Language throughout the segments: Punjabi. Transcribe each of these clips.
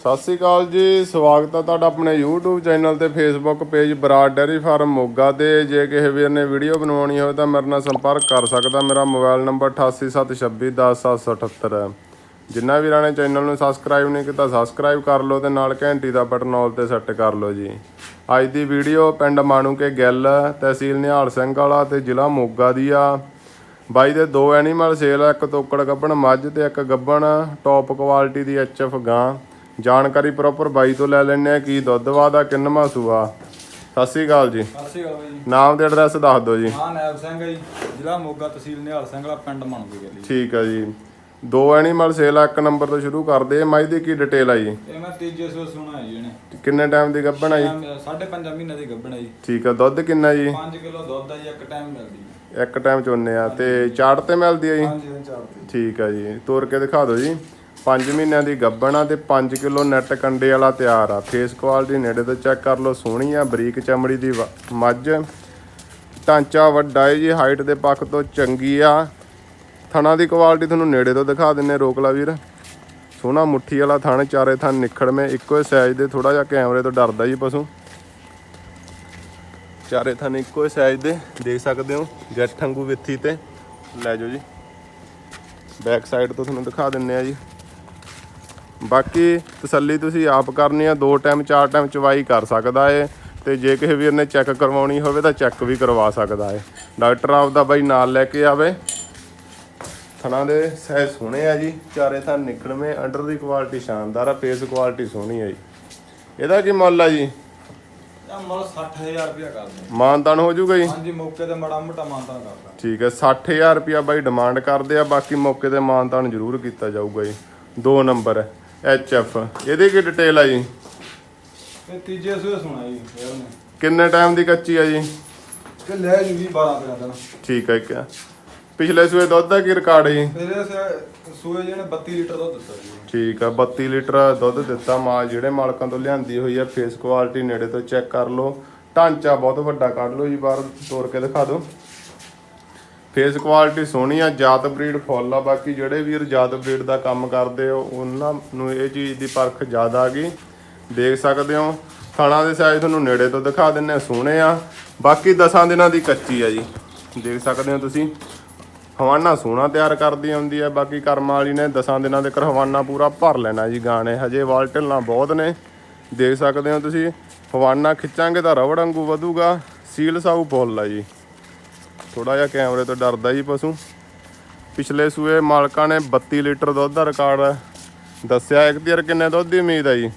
ਸਤਿ ਸ੍ਰੀ ਅਕਾਲ ਜੀ, ਸਵਾਗਤ ਹੈ ਤੁਹਾਡਾ ਆਪਣੇ YouTube ਚੈਨਲ ਤੇ Facebook page Brar dairy farm Moga ਤੇ। ਜੇ ਕਿਸੇ ਵੀਰ ਨੇ ਵੀਡੀਓ ਬਣਵਾਉਣੀ ਹੋਵੇ ਤਾਂ ਮੇਰੇ ਨਾਲ ਸੰਪਰਕ ਕਰ ਸਕਦਾ, ਮੇਰਾ ਮੋਬਾਈਲ ਨੰਬਰ 8876210778 ਹੈ ਜਿੰਨਾ ਵੀਰਾਂ ਨੇ ਚੈਨਲ ਨੂੰ ਸਬਸਕ੍ਰਾਈਬ ਨਹੀਂ ਕੀਤਾ ਸਬਸਕ੍ਰਾਈਬ ਕਰ ਲਓ ਤੇ ਨਾਲ ਘੰਟੀ ਦਾ ਬਟਨ ਆਲ ਤੇ ਸੈੱਟ ਕਰ ਲਓ ਜੀ। ਅੱਜ ਦੀ ਵੀਡੀਓ ਪਿੰਡ ਮਾਣੂਕੇ ਗਿੱਲ, ਤਹਿਸੀਲ ਨਿਹਾਲ ਸਿੰਘ ਵਾਲਾ ਤੇ ਜ਼ਿਲ੍ਹਾ ਮੋਗਾ ਦੀ ਆ। ਬਾਈ ਦੇ ਦੋ ਐਨੀਮਲ ਸੇਲ ਆ, ਇੱਕ ਤੋਕੜ ਗੱਬਣ ਮੱਝ ਤੇ ਇੱਕ ਗੱਬਣ ਟੌਪ ਕੁਆਲਿਟੀ ਦੀ ਐਚਐਫ ਗਾਂ। ਜਾਣਕਾਰੀ ਪ੍ਰੋਪਰ ਬਾਈ ਤੋਂ ਲੈ ਲੈਣੇ ਆ ਕੀ ਦੁੱਧ ਵਾਦਾ ਕਿੰਨਵਾਂ ਸੂਆ ਸਤਿ ਸ੍ਰੀ ਅਕਾਲ ਜੀ। ਸਤਿ ਸ਼੍ਰੀ ਅਕਾਲ ਜੀ। ਨਾਮ ਤੇ ਐਡਰੈਸ ਦੱਸ ਦਿਓ ਜੀ। ਹਾਂ ਨੈਬ ਸਿੰਘ ਜੀ ਜ਼ਿਲ੍ਹਾ ਮੋਗਾ ਤਹਿਸੀਲ ਨਿਹਾਲ ਸਿੰਘ ਵਾਲਾ ਪਿੰਡ ਮਣੂਗੇ ਗਲੀ ਠੀਕ ਆ ਜੀ। ਦੋ ਐਨੀਮਲ ਸੇਲ ਆ ਇੱਕ ਨੰਬਰ ਤੋਂ ਸ਼ੁਰੂ ਕਰਦੇ ਆ ਮੱਝ ਦੀ ਕੀ ਡਿਟੇਲ ਆ ਜੀ? ਇਹ ਮੈਂ ਤੀਜੇ ਸੋ ਸੁਣਾ ਹੈ ਜੀ ਇਹਨੇ। ਕਿੰਨੇ ਟਾਈਮ ਦੀ ਗੱਬਣ ਆ ਜੀ? ਸਾਢੇ ਮਹੀਨੇ ਦੀ ਗੱਭਣ ਜੀ। ਠੀਕ ਆ ਦੁੱਧ ਕਿੰਨਾ ਜੀ? 5 ਕਿਲੋ ਦੁੱਧ ਹੈ ਜੀ ਇੱਕ ਟਾਈਮ ਮਿਲਦੀ ਹੈ ਇੱਕ ਟਾਈਮ ਚੋਨੇ ਆ। ਤੇ ਚਾਟ ਤੇ ਮਿਲਦੀ ਆ ਜੀ? ਹਾਂਜੀ ਚਾਰ ਦੀ ਠੀਕ ਆ ਜੀ। ਤੋਰ ਕੇ ਦਿਖਾ ਦਿਓ ਜੀ। 5 ਮਹੀਨਿਆਂ ਦੀ ਗੱਬਣ ਆ ਤੇ 5 ਕਿਲੋ ਨੈਟ ਕੰਡੇ ਵਾਲਾ ਤਿਆਰ ਆ। ਫੇਸ ਕੁਆਲਿਟੀ ਨੇੜੇ ਤੋਂ ਚੈੱਕ ਕਰ ਲਓ, ਸੋਹਣੀ ਆ, ਬਰੀਕ ਚਮੜੀ ਦੀ ਵ- ਮੱਝ। ਢਾਂਚਾ ਵੱਡਾ ਹੈ ਜੀ, ਹਾਈਟ ਦੇ ਪੱਖ ਤੋਂ ਚੰਗੀ ਆ। ਥਣਾ ਦੀ ਕੁਆਲਿਟੀ ਤੁਹਾਨੂੰ ਨੇੜੇ ਤੋਂ ਦਿਖਾ ਦਿੰਨੇ ਰੋਕਲਾ ਵੀਰ। ਸੋਹਣਾ ਮੁੱਠੀ ਵਾਲਾ ਥਣ, ਚਾਰੇ ਥਣ ਨਿਖੜਵੇਂ, ਇੱਕੋ ਹੀ ਸਾਈਜ਼ ਦੇ ਥੋੜਾ ਜਿਹਾ ਕੈਮਰੇ ਤੋਂ ਡਰਦਾ ਜੀ ਪਸ਼ੂ। ਚਾਰੇ ਥਣ ਇੱਕੋ ਹੀ ਸਾਈਜ਼ ਦੇ, ਦੇਖ ਸਕਦੇ ਹੋ ਜੱਟ ਵਾਂਗੂ ਵਿੱਥੀ ਤੇ। ਲੈ ਜਾਓ ਜੀ। ਬੈਕ ਸਾਈਡ ਤੋਂ ਤੁਹਾਨੂੰ ਦਿਖਾ ਦਿੰਨੇ ਆ ਜੀ। ਬਾਕੀ ਤਸੱਲੀ ਤੁਸੀਂ ਆਪ ਕਰਨੀ ਆ ਦੋ ਟਾਈਮ ਚਾਰ ਟਾਈਮ ਚਵਾਈ ਕਰ ਸਕਦਾ ਏ। ਤੇ ਜੇ ਕਿਸੇ ਵੀਰ ਨੇ ਚੈੱਕ ਕਰਵਾਉਣੀ ਹੋਵੇ ਤਾਂ ਚੈੱਕ ਵੀ ਕਰਵਾ ਸਕਦਾ ਏ। ਡਾਕਟਰ ਆਪ ਦਾ ਬਾਈ ਨਾਲ ਲੈ ਕੇ ਆਵੇ। ਥਣਾ ਦੇ ਸਾਈਜ਼ ਸੋਹਣੇ ਆ ਜੀ। ਚਾਰੇ ਥਾਂ ਨਿਕਲਵੇਂ ਅੰਡਰ ਦੀ ਕੁਆਲਿਟੀ ਸ਼ਾਨਦਾਰ ਆ ਫੇਸ ਕੁਆਲਿਟੀ ਸੋਹਣੀ ਆ ਜੀ। ਇਹਦਾ ਕੀ ਮੁੱਲ ਆ ਜੀ? ਮੁੱਲ 60000 ਰੁਪਇਆ ਕਰਦੇ। ਮਾਨਤਾਨ ਹੋ ਜੀ? ਹਾਂਜੀ ਮੌਕੇ ਤੇ ਮੜਾ ਮੋਟਾ ਮਾਨਤਾ ਕਰਦਾ। ਠੀਕ ਹੈ 60000 ਰੁਪਿਆ ਬਾਈ ਡਿਮਾਂਡ ਕਰਦੇ ਆ ਬਾਕੀ ਮੌਕੇ ਤੇ ਮਾਨਤਾਨ ਜ਼ਰੂਰ ਕੀਤਾ ਜਾਊਗਾ ਜੀ। ਦੋ ਨੰਬਰ ਐਚ ਐਫ ਇਹਦੀ ਕੀ ਡਿਟੇਲ ਆ ਜੀ? ਤੇ ਤੀਜੇ ਸੋ ਸੁਣਾ ਜੀ ਫਿਰ ਉਹਨੇ। ਕਿੰਨੇ ਟਾਈਮ ਦੀ ਕੱਚੀ ਆ ਜੀ? ਤੇ ਲੈ ਜੂਗੀ 12 13 ਦਿਨ। ਠੀਕ ਹੈ ਕਿਆ ਪਿਛਲੇ ਸੂਏ ਦੁੱਧ ਦਾ ਕੀ ਰਿਕਾਰਡ ਹੈ ਜੀ? ਫਿਰ ਇਹ ਸੂਏ ਜਿਹਨੇ 32 ਲੀਟਰ ਦੁੱਧ ਦਿੱਤਾ ਜੀ। ਠੀਕ ਆ 32 ਲੀਟਰ ਦੁੱਧ ਦਿੱਤਾ ਮਾਲ ਜਿਹੜੇ ਮਾਲਕਾਂ ਤੋਂ ਲਿਆਂਦੀ ਹੋਈ ਆ। ਫੇਸ ਕੁਆਲਿਟੀ ਨੇੜੇ ਤੋਂ ਚੈੱਕ ਕਰ ਲਓ। ਢਾਂਚਾ ਬਹੁਤ ਵੱਡਾ ਕੱਢ ਲਓ ਜੀ ਬਾਹਰ ਤੋੜ ਕੇ ਦਿਖਾ ਦਿਓ। ਫੇਸ ਕੁਆਲਿਟੀ ਸੋਹਣੀ ਆ, ਜਾਤ ਬਰੀਡ ਫੁੱਲ ਆ, ਬਾਕੀ ਜਿਹੜੇ ਵੀਰ ਜਾਤ ਬਰੀਡ ਦਾ ਕੰਮ ਕਰਦੇ ਹੋ ਉਹਨਾਂ ਨੂੰ ਇਹ ਚੀਜ਼ ਦੀ ਪਰਖ ਜ਼ਿਆਦਾ ਆ ਗਈ। ਦੇਖ ਸਕਦੇ ਹੋ, ਥਾਣਾ ਦੇ ਸਾਈਜ਼ ਤੁਹਾਨੂੰ ਨੇੜੇ ਤੋਂ ਦਿਖਾ ਦਿੰਨੇ ਸੋਹਣੇ ਆ। ਬਾਕੀ 10 ਦਿਨਾਂ ਦੀ ਕੱਚੀ ਆ ਜੀ। ਦੇਖ ਸਕਦੇ ਹੋ ਤੁਸੀਂ, ਹਵਾਨਾ ਸੋਹਣਾ ਤਿਆਰ ਕਰਦੀ ਆਉਂਦੀ ਹੈ ਬਾਕੀ ਕਰਮ ਵਾਲੀ ਨੇ 10 ਦਿਨਾਂ ਦੇ ਹਵਾਨਾ ਪੂਰਾ ਭਰ ਲੈਣਾ ਜੀ ਗਾਣੇ, ਹਜੇ ਵਾਲ ਢਿੱਲਾਂ ਬਹੁਤ ਨੇ। ਦੇਖ ਸਕਦੇ ਹੋ ਤੁਸੀਂ, ਹਵਾਨਾ ਖਿੱਚਾਂਗੇ ਤਾਂ ਰਵੜ ਵਾਂਗੂ ਵਧੂਗਾ, ਸੀਲ ਸਾਊ ਫੁੱਲ ਆ ਜੀ। ਥੋੜਾ ਜਿਹਾ ਕੈਮਰੇ ਤੋਂ ਡਰਦਾ ਜੀ ਪਸ਼ੂ। ਪਿਛਲੇ ਸੂਏ ਮਾਲਕਾਂ ਨੇ 32 ਲੀਟਰ ਦੁੱਧ ਦਾ ਰਿਕਾਰਡ ਦੱਸਿਆ। ਇੱਕ ਦਿਨ ਕਿੰਨੇ ਦੁੱਧ ਦੀ ਉਮੀਦ ਆ ਜੀ?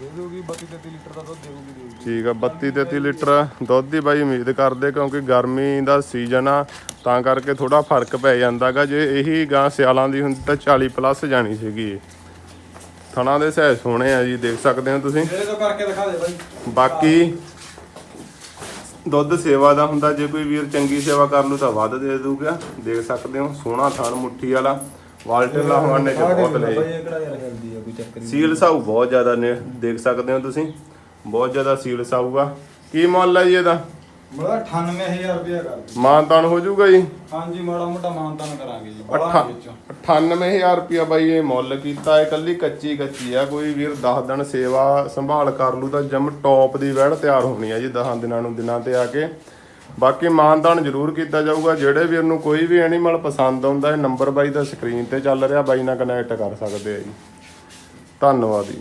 ਦੇ ਦੂਗੀ 32 33 ਲੀਟਰ ਦਾ ਦੁੱਧ ਦੇਊਗੀ ਦੇਊਗੀ ਠੀਕ ਆ 32 33 ਲੀਟਰ ਦੁੱਧ ਦੀ ਬਾਈ ਉਮੀਦ ਕਰਦੇ ਕਿਉਂਕਿ ਗਰਮੀ ਦਾ ਸੀਜ਼ਨ ਆ ਤਾਂ ਕਰਕੇ ਥੋੜਾ ਫ਼ਰਕ ਪੈ ਜਾਂਦਾਗਾ। ਜੇ ਇਹੀ ਗਾਂ ਸਿਆਲਾਂ ਦੀ ਹੁੰਦੀ ਤਾਂ 40 ਪਲੱਸ ਜਾਣੀ ਸੀਗੀ। ਥਣਾ ਦੇ ਸਹਿ ਸੋਹਣੇ ਆ ਜੀ ਦੇਖ ਸਕਦੇ ਹੋ ਤੁਸੀਂ। ਮੇਰੇ ਤੋਂ ਕਰਕੇ ਦਿਖਾ ਦੇ ਬਾਈ। ਬਾਕੀ ਦੁੱਧ ਸੇਵਾ ਦਾ ਹੁੰਦਾ ਜੇ ਕੋਈ ਵੀਰ ਚੰਗੀ ਸੇਵਾ ਕਰ ਲੂ ਤਾਂ ਵੱਧ ਦੇ ਦੂਗਾ। ਦੇਖ ਸਕਦੇ ਹੋ ਸੋਹਣਾ ਥਣ ਮੁੱਠੀ ਵਾਲਾ ਵਾਲਟਰ ਹਵਾਨੇ ਚ ਬਹੁਤ ਨੇ। ਨਹੀਂ। ਸੀਲ ਸਾਊ ਬਹੁਤ ਜ਼ਿਆਦਾ ਨੇ ਦੇਖ ਸਕਦੇ ਹੋ ਤੁਸੀਂ। ਬਹੁਤ ਜ਼ਿਆਦਾ ਸੀਲ ਸਾਊ ਆ ਕੀ ਮੁੱਲ ਹੈ ਜੀ ਇਹਦਾ? ਮੇਰਾ 98000 ਰੁਪਇਆ ਕਰ ਦਿਓ। ਮਾਨਤਾਨ ਹੋ ਜਾਊਗਾ ਜੀ? ਹਾਂਜੀ ਮਾੜਾ ਮੋਟਾ ਮਾਨਤਾਨ ਕਰਾਂਗੇ ਜੀ ਬੜਾ ਅੱਠਾ- ਵਿੱਚੋਂ। 98000 ਰੁਪਿਆ ਬਾਈ ਇਹ ਮੁੱਲ ਕੀਤਾ ਹੈ ਕੱਲੀ ਕੱਚੀ ਕੱਚੀ ਆ ਕੋਈ ਵੀਰ 10 ਦਿਨ ਸੇਵਾ ਸੰਭਾਲ ਕਰ ਲੂ ਤਾਂ ਜਮ ਟੌਪ ਦੀ ਵੈੜ ਤਿਆਰ ਹੋਣੀ ਆ ਜੀ 10 ਦਿਨਾਂ ਨੂੰ ਦਿਨਾਂ ਤੇ ਆ ਕੇ। ਬਾਕੀ ਮਾਨਦਾਨ ਜ਼ਰੂਰ ਕੀਤਾ ਜਾਊਗਾ ਜਿਹੜੇ ਵੀਰ ਨੂੰ ਕੋਈ ਵੀ ਐਨੀਮਲ ਪਸੰਦ ਆਉਂਦਾ ਹੈ ਨੰਬਰ ਬਾਈ ਦਾ ਸਕਰੀਨ ਤੇ ਚੱਲ ਰਿਹਾ ਬਾਈ ਨਾਲ ਕਨੈਕਟ ਕਰ ਸਕਦੇ ਆ ਜੀ। ਧੰਨਵਾਦ ਜੀ।